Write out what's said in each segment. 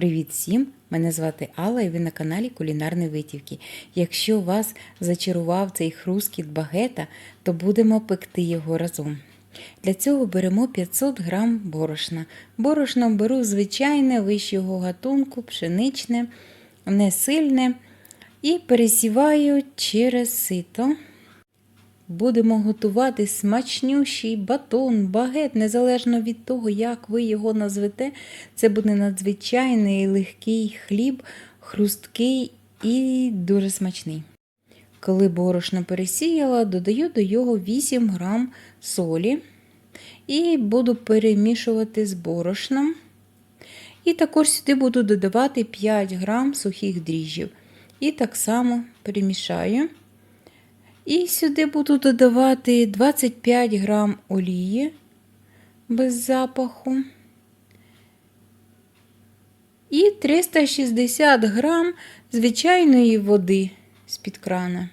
Привіт всім! Мене звати Алла і ви на каналі Кулінарні Витівки. Якщо вас зачарував цей хрускіт багета, то будемо пекти його разом. Для цього беремо 500 г борошна. Борошно беру звичайне вищого гатунку, пшеничне, не сильне і пересіваю через сито. Будемо готувати смачнющий батон, багет, незалежно від того, як ви його назвете. Це буде надзвичайний легкий хліб, хрусткий і дуже смачний. Коли борошно пересіяла, додаю до його 8 грам солі і буду перемішувати з борошном. І також сюди буду додавати 5 грам сухих дріжджів. І так само перемішаю. І сюди буду додавати 25 грам олії без запаху. І 360 грам звичайної води з-під крана.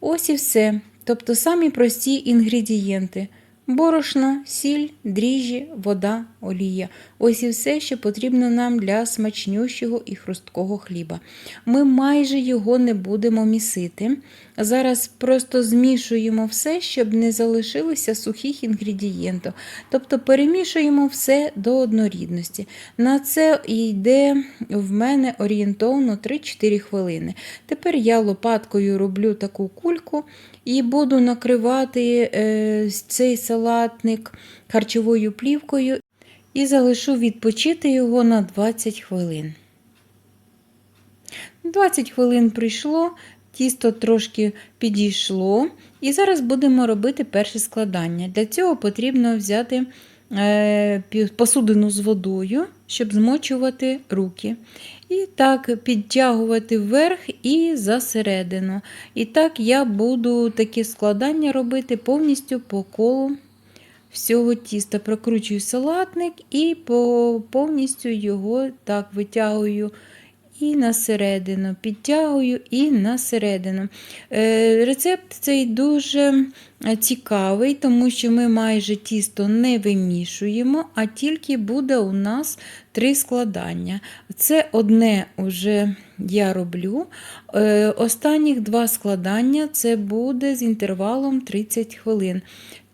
Ось і все. Тобто самі прості інгредієнти. Борошно, сіль, дріжджі, вода, олія. Ось і все, що потрібно нам для смачнющого і хрусткого хліба. Ми майже його не будемо місити. Зараз просто змішуємо все, щоб не залишилося сухих інгредієнтів. Тобто перемішуємо все до однорідності. На це йде в мене орієнтовно 3-4 хвилини. Тепер я лопаткою роблю таку кульку і буду накривати е, цей салатник харчовою плівкою і залишу відпочити його на 20 хвилин. 20 хвилин прийшло, тісто трошки підійшло. І зараз будемо робити перше складання. Для цього потрібно взяти е, посудину з водою, щоб змочувати руки. І так підтягувати вверх і засередину. І так я буду таке складання робити повністю по колу всього тіста. Прокручую салатник і повністю його так витягую і на середину, підтягую і на середину. Е, рецепт цей дуже цікавий, тому що ми майже тісто не вимішуємо, а тільки буде у нас три складання. Це одне вже я роблю. Е, останніх два складання це буде з інтервалом 30 хвилин.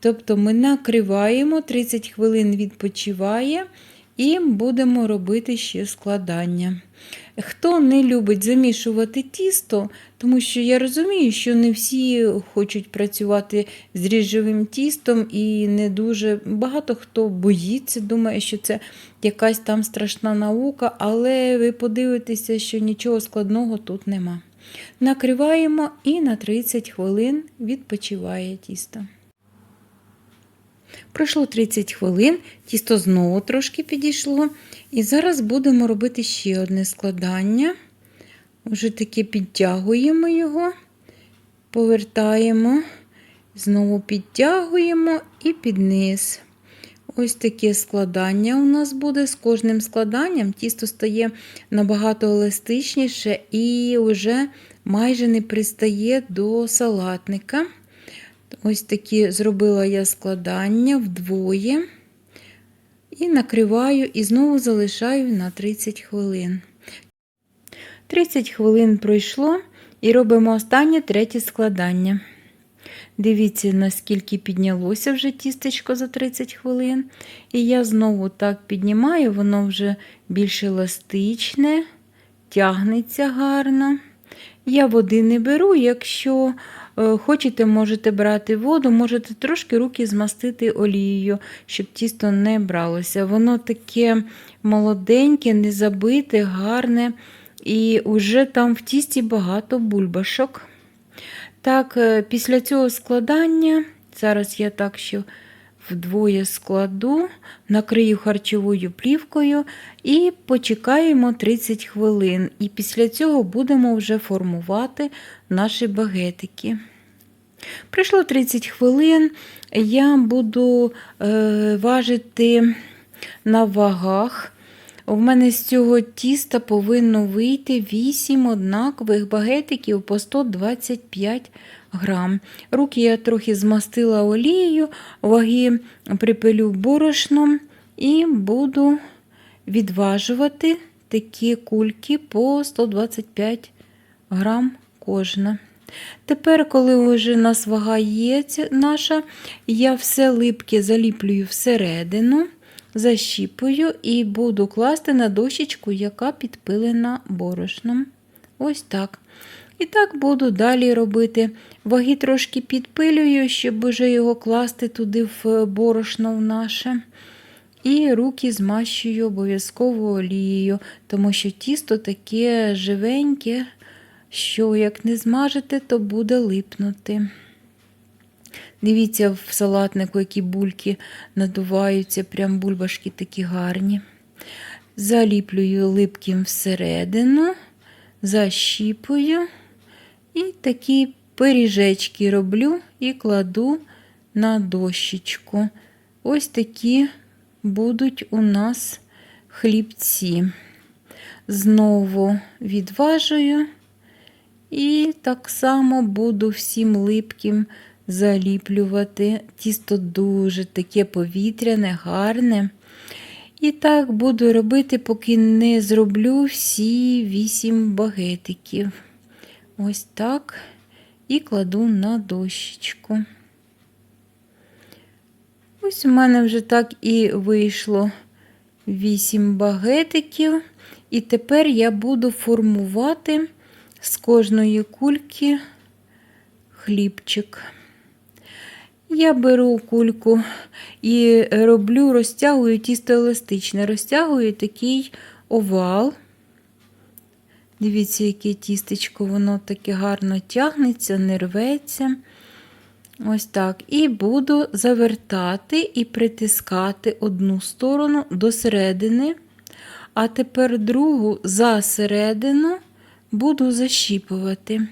Тобто ми накриваємо, 30 хвилин відпочиває. І будемо робити ще складання. Хто не любить замішувати тісто, тому що я розумію, що не всі хочуть працювати з дріжджовим тістом, і не дуже багато хто боїться, думає, що це якась там страшна наука, але ви подивитеся, що нічого складного тут нема. Накриваємо і на 30 хвилин відпочиває тісто. Пройшло 30 хвилин, тісто знову трошки підійшло. І зараз будемо робити ще одне складання. Вже таки підтягуємо його, повертаємо, знову підтягуємо і під низ. Ось таке складання у нас буде. З кожним складанням тісто стає набагато еластичніше і вже майже не пристає до салатника. Ось такі зробила я складання вдвоє. І накриваю, і знову залишаю на 30 хвилин. 30 хвилин пройшло і робимо останнє третє складання. Дивіться, наскільки піднялося вже тістечко за 30 хвилин. І я знову так піднімаю, воно вже більш еластичне, тягнеться гарно. Я води не беру, якщо хочете, можете брати воду, можете трошки руки змастити олією, щоб тісто не бралося. Воно таке молоденьке, незабите, гарне. І вже там в тісті багато бульбашок. Так, е, після цього складання, зараз я так що вдвоє складу, накрию харчовою плівкою і почекаємо 30 хвилин. І після цього будемо вже формувати наші багетики. Прийшло 30 хвилин, я буду е, важити на вагах. У мене з цього тіста повинно вийти 8 однакових багетиків по 125 грам. Руки я трохи змастила олією, ваги припилю борошном і буду відважувати такі кульки по 125 грам кожна. Тепер, коли вже у нас вага є наша, я все липке заліплюю всередину, защіпую і буду класти на дощечку, яка підпилена борошном. Ось так. І так буду далі робити. Ваги трошки підпилюю, щоб вже його класти туди в борошно в наше. І руки змащую обов'язково олією, тому що тісто таке живеньке, що як не змажете, то буде липнути. Дивіться, в салатнику, які бульки надуваються, прям бульбашки такі гарні. Заліплюю липким всередину, защіпую і такі пиріжечки роблю і кладу на дощечку. Ось такі будуть у нас хлібці. Знову відважую. І так само буду всім липким заліплювати. Тісто дуже таке повітряне, гарне. І так буду робити, поки не зроблю всі вісім багетиків. Ось так. І кладу на дощечку. Ось у мене вже так і вийшло вісім багетиків. І тепер я буду формувати з кожної кульки хлібчик. Я беру кульку і роблю, розтягую тісто еластичне, розтягую такий овал. Дивіться, яке тістечко, воно таке гарно тягнеться, не рветься. Ось так. І буду завертати і притискати одну сторону до середини, а тепер другу за середину буду защіпувати.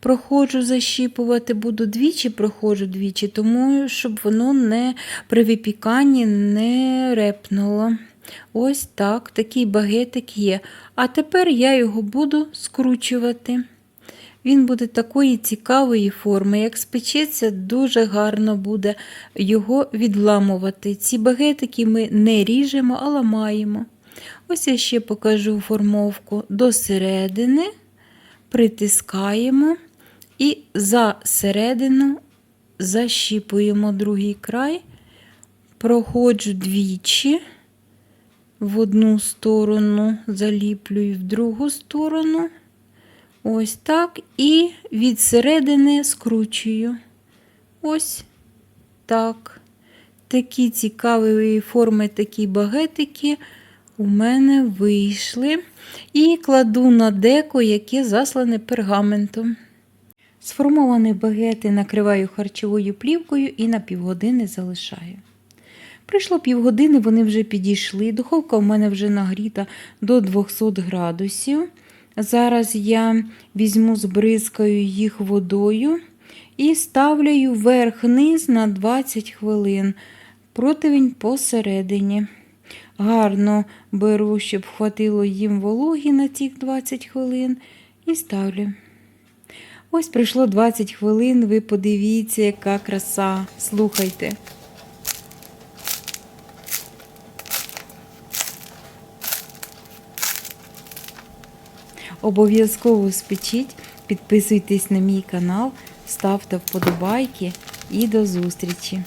Проходжу защіпувати, буду двічі, проходжу двічі, тому щоб воно не при випіканні не репнуло. Ось так, такий багетик є. А тепер я його буду скручувати. Він буде такої цікавої форми. Як спечеться, дуже гарно буде його відламувати. Ці багетики ми не ріжемо, а ламаємо. Ось я ще покажу формовку до середини, притискаємо і за середину защіпуємо другий край, проходжу двічі, в одну сторону заліплюю, в другу сторону. Ось так, і від середини скручую. Ось так. Такі цікаві форми, такі багетики у мене вийшли. І кладу на деко, яке заслане пергаментом. Сформовані багети накриваю харчовою плівкою і на півгодини залишаю. Прийшло півгодини, вони вже підійшли. Духовка у мене вже нагріта до 200 градусів. Зараз я візьму, збризкаю їх водою і ставлю верх-низ на 20 хвилин. Противень посередині. Гарно беру, щоб хватило їм вологі на цих 20 хвилин, і ставлю. Ось пройшло 20 хвилин, ви подивіться, яка краса. Слухайте. Обов'язково спечіть, підписуйтесь на мій канал, ставте вподобайки і до зустрічі!